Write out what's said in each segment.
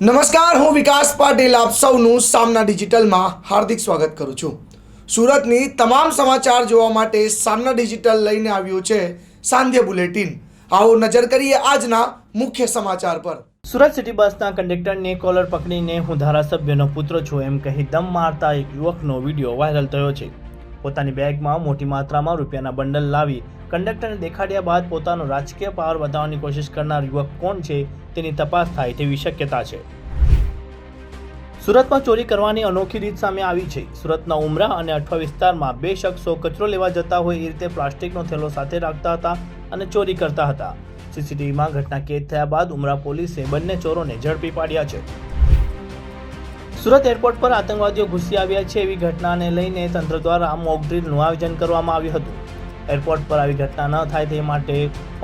નમસ્કાર, હું વિકાસ પાટીલ આપ સૌનું સામના ડિજિટલમાં હાર્દિક સ્વાગત કરું છું. સુરતની તમામ સમાચાર જોવા માટે સામના ડિજિટલ લઈને આવ્યું છે સાંધ્ય બુલેટિન. આવો નજર કરીએ આજના મુખ્ય સમાચાર પર. સુરત સિટી બસના કંડક્ટરને કોલર પકડીને હું ધારાસભ્યનો પુત્ર છું એમ કહી દમ મારતા એક યુવકનો વીડિયો વાયરલ થયો છે. પોતાની બેગમાં મોટી માત્રામાં રૂપિયાના બંડલ લાવી કંડક્ટરને દેખાડ્યા બાદ પોતાનો રાજકીય પાવર બતાવવાની કોશિશ કરનાર યુવક કોણ છે તેની તપાસ થાય તેવી શક્યતા છે. સુરતમાં ચોરી કરવાની અનોખી રીત સામે આવી છે. સુરતના ઉમરા અને અઠવા વિસ્તારમાં બે શખ્સો કચરો લેવા જતા હોય એ રીતે પ્લાસ્ટિકનો થેલો સાથે રાખતા હતા અને ચોરી કરતા હતા. સીસીટીવીમાં ઘટના કેદ થયા બાદ ઉમરા પોલીસે બંને ચોરોને ઝડપી પાડ્યા છે. સુરત એરપોર્ટ પર આતંકવાદીઓ ઘૂસી આવ્યા છે એવી ઘટનાને લઈને તંત્ર દ્વારા મોક ડ્રીલનું આયોજન કરવામાં આવ્યું હતું. એરપોર્ટ પર આવી ઘટના ન થાય તે માટે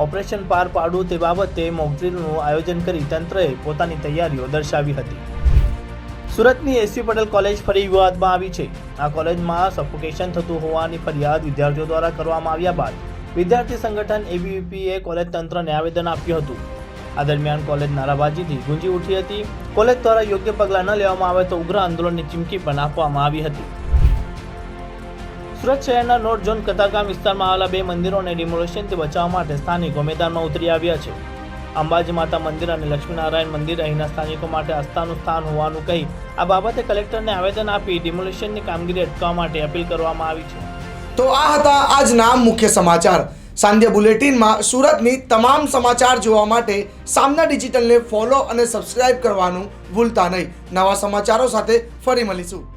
ઓપરેશન પાર પાડવું તે બાબતે મોક ડ્રીલનું આયોજન કરી તંત્રએ પોતાની તૈયારીઓ દર્શાવી હતી. સુરતની એસવી પટેલ કોલેજ ફરી વિવાદમાં આવી છે. આ કોલેજમાં સફોકેશન થતું હોવાની ફરિયાદ વિદ્યાર્થીઓ દ્વારા કરવામાં આવ્યા બાદ વિદ્યાર્થી સંગઠન એબીવીપીએ કોલેજ તંત્રને આવેદન આપ્યું હતું. આ દરમિયાન કોલેજ નારાબાજીથી ગુંજી ઉઠી હતી. કોલેજ દ્વારા યોગ્ય પગલાં ન લેવામાં આવે તો ઉગ્ર આંદોલનની ચીમકી પણ આપવામાં આવી હતી. સુરત શહેરના નોર્થ ઝોન કતારગામ વિસ્તારમાં આવેલા બે મંદિરોને ડિમોલેશનથી બચાવવા માટે સ્થાનિકો મેદાનમાં ઉતરી આવ્યા છે. અંબાજી માતા મંદિર અને લક્ષ્મીનારાયણ મંદિર અહીંના સ્થાનિકો માટે આસ્થાનું સ્થાન હોવાનું કહી આ બાબતે કલેક્ટરને આવેદન આપી ડિમોલેશનની કામગીરી અટકાવવા માટે અપીલ કરવામાં આવી છે. તો આ હતા આજના મુખ્ય સમાચાર. સાંધ્ય બુલેટિનમાં સુરતની તમામ સમાચાર જોવા માટે સામના ડિજિટલને ફોલો અને સબસ્ક્રાઇબ કરવાનું ભૂલતા નહીં. નવા સમાચારો સાથે ફરી મળીશું.